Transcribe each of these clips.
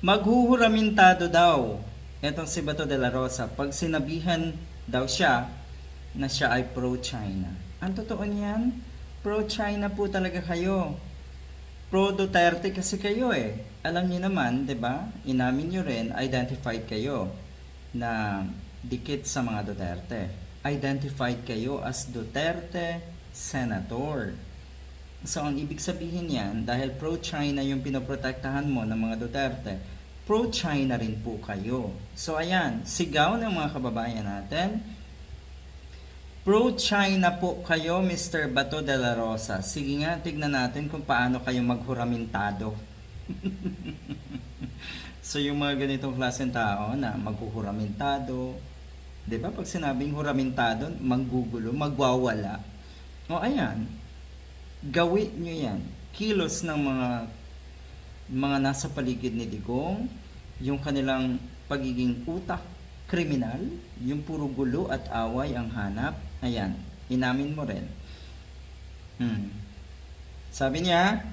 Maghuhuramintado daw etong si Bato de la Rosa pag sinabihan daw siya na siya ay pro-China. Ang totoo niyan, pro-China po talaga kayo. Pro Duterte kasi kayo eh. Alam niyo naman, 'di ba? Inamin niyo rin, identified kayo na dikit sa mga Duterte. Identified kayo as Duterte Senator. So, ang ibig sabihin yan, dahil pro-China yung pinoprotektahan mo ng mga Duterte, pro-China rin po kayo. So, ayan, sigaw ng mga kababayan natin, pro-China po kayo, Mr. Bato de la Rosa. Sige nga, tignan natin kung paano kayo maghuramintado. so, yung mga ganitong klaseng tao na maghuhuramintado, di ba? Pag sinabing huramintado, manggugulo, magwawala. O, ayan, gawin nyo yan. Kilos ng mga mga nasa paligid ni Digong, yung kanilang pagiging utak kriminal, yung puro gulo at away ang hanap. Ayan, inamin mo rin. Hmm. Sabi niya,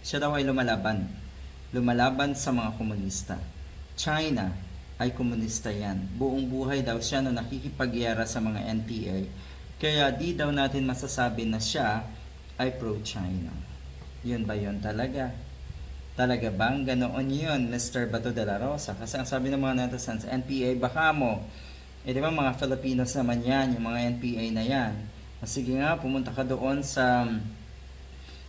siya daw ay lumalaban. Lumalaban sa mga komunista. China ay komunista yan. Buong buhay daw siya na nakikipagyara sa mga NPA. Kaya di daw natin masasabi na siya ay pro-China. Yun ba yun talaga? Talaga bang ganoon yun, Mr. Bato de la Rosa? Kasi ang sabi ng mga netizens, NPA, baka mo. Eh di ba mga Filipinos naman yan, yung mga NPA na yan. Sige nga, pumunta ka doon sa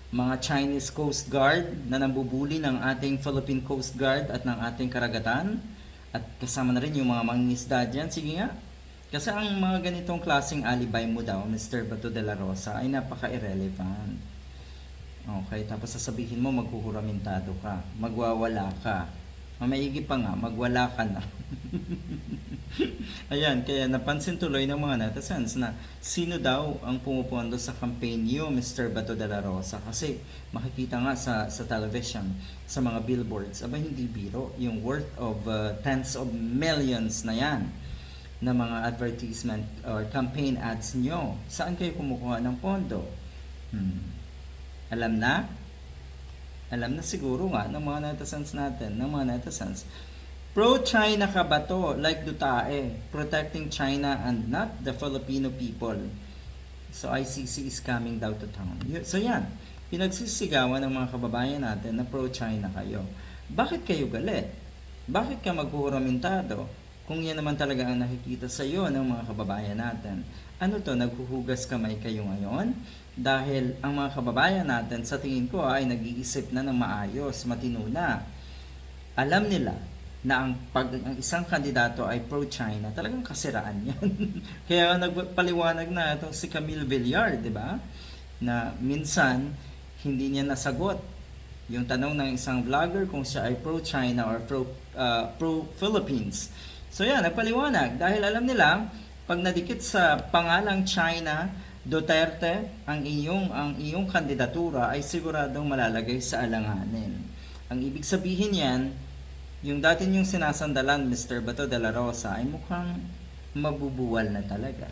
mga Chinese Coast Guard na nambubuli ng ating Philippine Coast Guard at ng ating karagatan. At kasama na rin yung mga mangingisda dyan. Sige nga. Kasi ang mga ganitong klaseng alibay mo daw, Mr. Bato de la Rosa, ay napaka-irrelevant. Okay, tapos sasabihin mo maghuhuramintado ka, magwawala ka. Mamaigi pa nga, magwala ka na. Ayan, kaya napansin tuloy ng mga netizens na sino daw ang pumupondo sa campaign niyo, Mr. Bato de la Rosa. Kasi makikita nga sa, sa television, sa mga billboards, aba hindi biro, yung worth of uh, tens of millions na yan na mga advertisement or campaign ads nyo. Saan kayo kumukuha ng pondo? Hmm. Alam na? Alam na siguro nga ng mga netizens natin, ng mga netizens. Pro-China ka ba to? Like Dutae, protecting China and not the Filipino people. So ICC is coming down to town. So yan, pinagsisigawan ng mga kababayan natin na pro-China kayo. Bakit kayo galit? Bakit ka maghuhuramintado? Kung yan naman talaga ang nakikita sa iyo ng mga kababayan natin. Ano to, naghuhugas kamay kayo ngayon? Dahil ang mga kababayan natin sa tingin ko ay nag-iisip na ng maayos, matino na. Alam nila na ang pag ang isang kandidato ay pro-China, talagang kasiraan 'yan. Kaya nagpaliwanag na itong si Camille Villar, 'di ba? Na minsan hindi niya nasagot yung tanong ng isang vlogger kung siya ay pro-China or pro uh, pro-Philippines. So yan, nagpaliwanag dahil alam nila pag nadikit sa pangalang China, Duterte, ang iyong ang iyong kandidatura ay siguradong malalagay sa alanganin. Ang ibig sabihin yan, yung dati yung sinasandalan Mr. Bato de la Rosa ay mukhang mabubuwal na talaga.